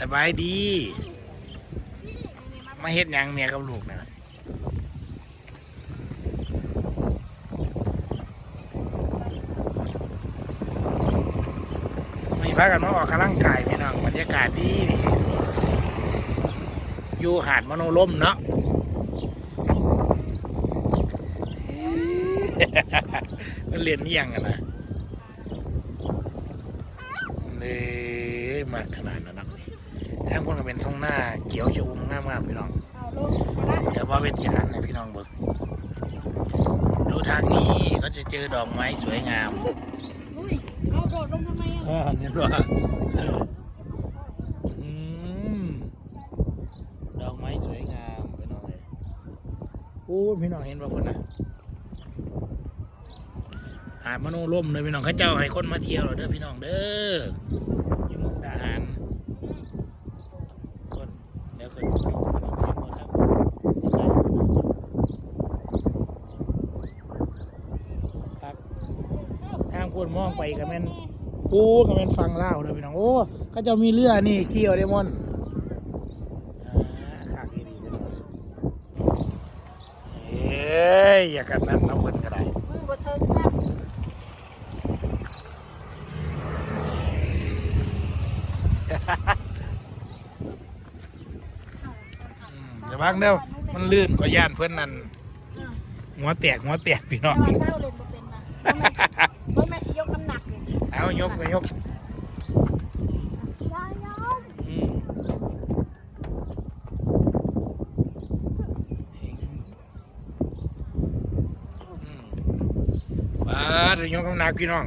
สบายดี มาเฮ็ดยังเมียกับลูกนะมีพากันมาออกกำลังกายพี่น้องบรรยากาศดีนี่อยู่หาดมโนลมเนาะมันเรียนนี่ยังกันนะ เลยมากขนาดนั้นนะแท้คนก็เป็นท้องหน้าเขียวชอุ่มงามๆพี่น้องเอาลูกมาละเดี๋ยวว่าเป็นที่หันให้พี่น้องเบิกดูทางนี้ก็จะเจอดอกไม้สวยงามอุ้ยเอาโดดลงทำไมอะอ่าเนี่ยว่าอืมดอกไม้สวยงามพี่น้องเลยโอ้พี่น้องเห็นป่ะคนนะ หาดมโนร่มเลยพี่น้องเขาเจ้าให้คนมาเที่ยวเหรอเด้อพี่น้องเด้ออยู่มุกดาหารคนเดี๋ยวคนพี่น้องเห็นหมดครับครับทางคนมองไปก็แม่นโอ้ก็เป็นฟังเล่าวเลยพี่น้องโอ้ก็จะมีเรือนี่เคียวเดมอนอ่าขากดีๆกันหน่อยเอ้ยอย่ากันนั่นน้ำเพิ่นก็ได้ มือบ่เทิงนะ อืมเดี๋ยวพักเด้อมันลื่นก็ย่านเพื่อนนั่นหัวแตกหัวแตกพี่น้แต่องว่าเศร้าเล่นบ่เป็นนะบ่แม่สิยกน้ำหนักเลยเอายกไปยกยายยอมอืมอืมว้าเดี๋ยวยกกำนักพี่น้อง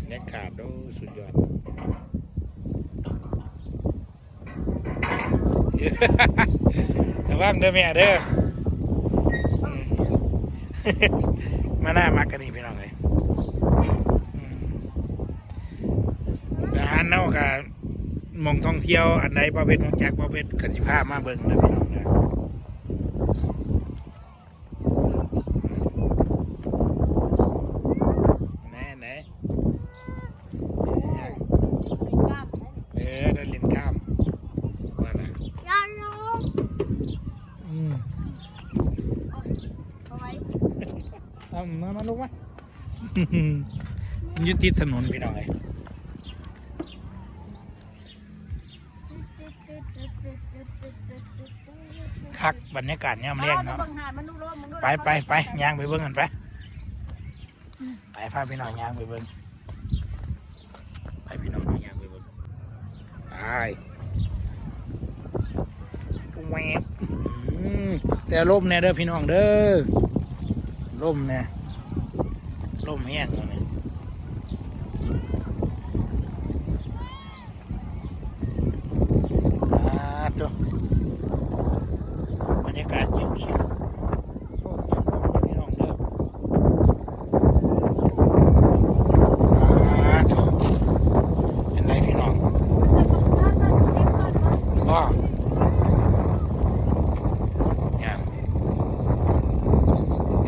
บรรยากาศดูสุดยอด ระวังเด้อแม่เด้อมาหน้ามักกันนี่พี่น้องเลยอาหารเนาะกับมองท่องเที่ยวอันใดประเภทของแจ็คประเภทกันจิพามาเบิ่งนะพี่น้องนะแน่แน่ เป็นกล้ามนะ เออได้เล่นกล้ามว่านะ ยายยอม อืม เอาไว้ เอามามาลูกมา ยุติดถนนพี่น้องเลยคักบรรยากาศเนาะเบิ่งหาดมันดูร่มมันดูไปไปไปย่างไปเบิ้งกันไปไปพาพี่น้องย่างไปเบิ้งไปพี่น้องย่างไปเบิ้งไปแหวบแต่ล่มเนี่ยเด้อพี่น้องเด้อล่มเนี่ย ล่มแห้งเลยเนี่ยอ่าตัวบรรยากาศเขียวเขียวๆโอ้เสียงลมเด้อพี่น้องเด้ออ่าตัวเป็นไรพี่น้องก็ยัง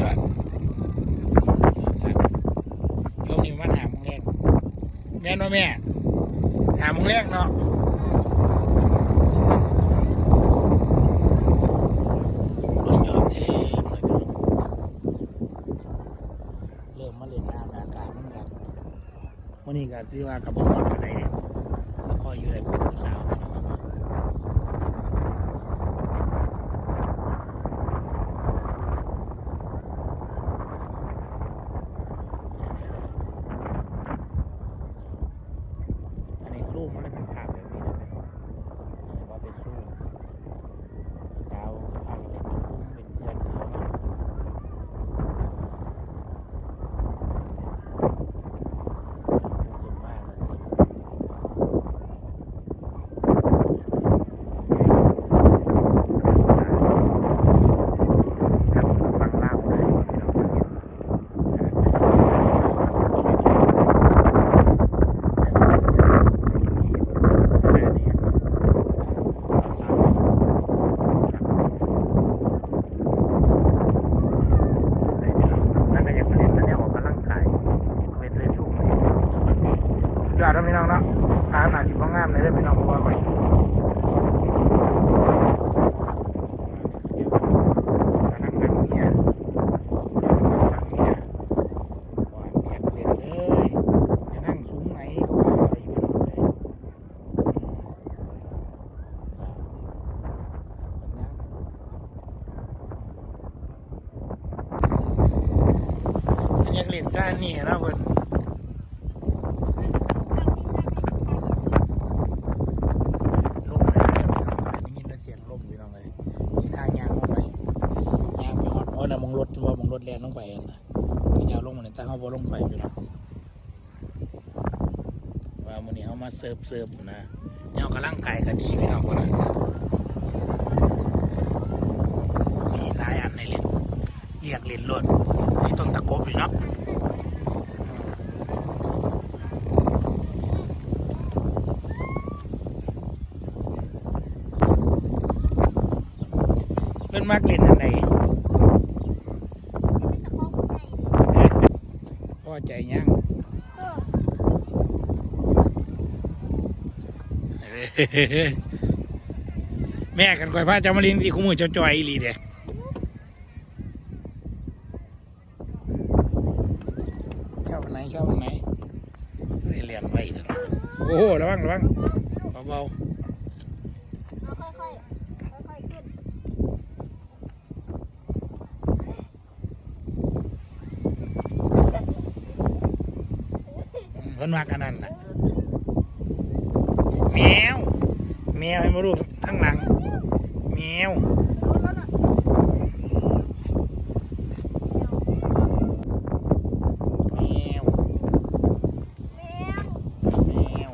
ยอดช่วงนี้มันหาโมงแรก แม่หาโมงแรกเนาะเริ่มมาเล่นน้ำอากาศมันกันวันนี้ก็ซื้อว่ากับบ่ฮอดปานใดเนี่ยก็พออยู่ในพวกผู้สาวพี่น้องครับอันนี้สู้มันเลยเป็นภาพแบบนี้เลยพี่น้องเออว่าเป็นสู้ สาวพากันเป็นคุ้มเป็นเพื่อนเขาเนาะขอบคุณมากเลย น้องเนาะหาหนาสิพ่องามเลยเด้อพี่น้องเพราะว่าไปนั่งนั่งเนี่ยนั่งเนี่ยว่าเมียก็เล่นเลยจะนั่งสูงไหนก็ว่าไปพี่น้องเลยอันยังเล่นด้านนี้เนาะเพิ่น ลมเลยนะพี่น้องไปได้ยินแต่เสียงลมพี่น้องเลยมีทางยางลงไปยางไปฮอดโอ้ยนะมองรถว่ามองร ถแล่นลงไปนะพี่จะเอาลงมาเนี่ยแต่เขาบ่ลงไปพี่น้องว่ามื้อนี้เขามาเสิร์ฟเสิร์ฟนะเนี่ยกำลังไกายก็ดีพี่น้องคนนั้นมีหลายอันในเล่นเรียกเล่นรถนี่ต้นตะกบอยู่เนาะเพิ่นมักเล่นอันไหนพ่อใจยัง แม่กันก่อยพาเจ้ามาเลินที่คู่มือเจ้าจอยอีหลีเด้ชอบอันไหนชอบอันไหนเฮ้ยเรียนไว้เถอะโอ้โหระวังระวังเบาๆค่อยๆค่อยๆขึ้นเพิ่นมักอันนั้นน่ะ แมว แมวให้มารูปข้างหลัง แมวแมวแมว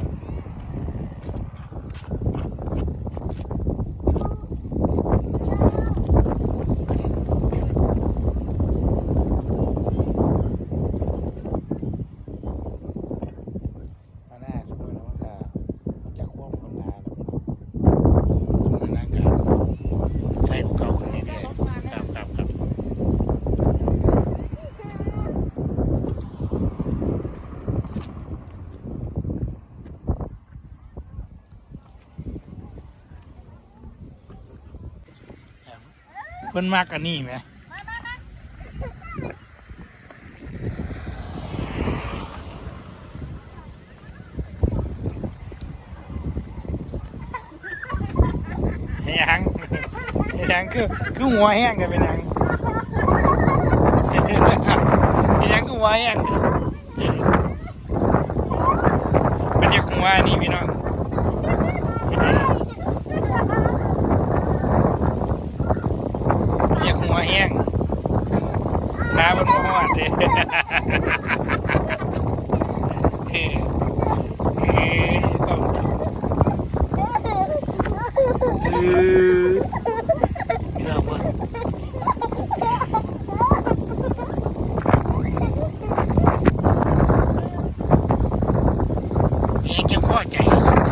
มาหน้าช่วยแล้วก็มันจะควบคนนาแล้วมันอากาศใช้ของเก่าคนนี้ได้ครับครับครับเพิ่นมากกันนี่ไหมยังยังคือคือหัวแห้งกันเป็นยังยังคือหัวแห้งมันจะหัวนี่พี่น้องอยากหัวแห้ง ขาบนหัวเด้เฮ้เฮ้ความเออพี่น้องว่ายังจะข้อใจอยู่เนี่ย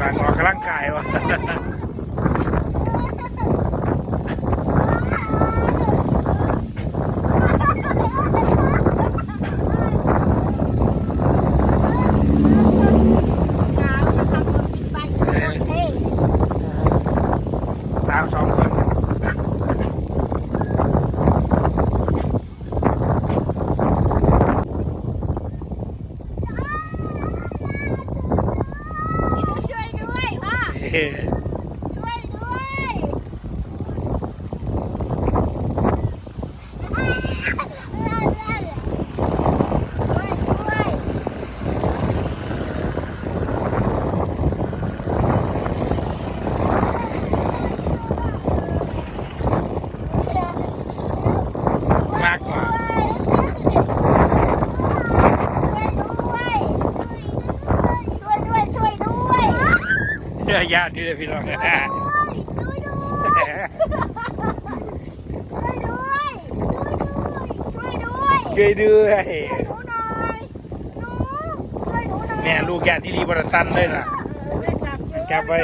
การออกกำลังกายวะ สาวสองคนเฮ้ เดือยานนี่เลยพี่น้องช่วยด้วยช่วยด้วยช่วยด้วยช่วยด้วยช่วยหนูหน่อยหนูช่วยหนูหน่อยเนี่ยลูกยาที่รีบรัสันเลยนะเก็บไว้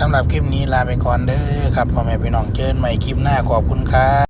สำหรับคลิปนี้ลาไปก่อนเด้อครับพ่อแม่พี่น้องเจอกันใหม่คลิปหน้าขอบคุณครับ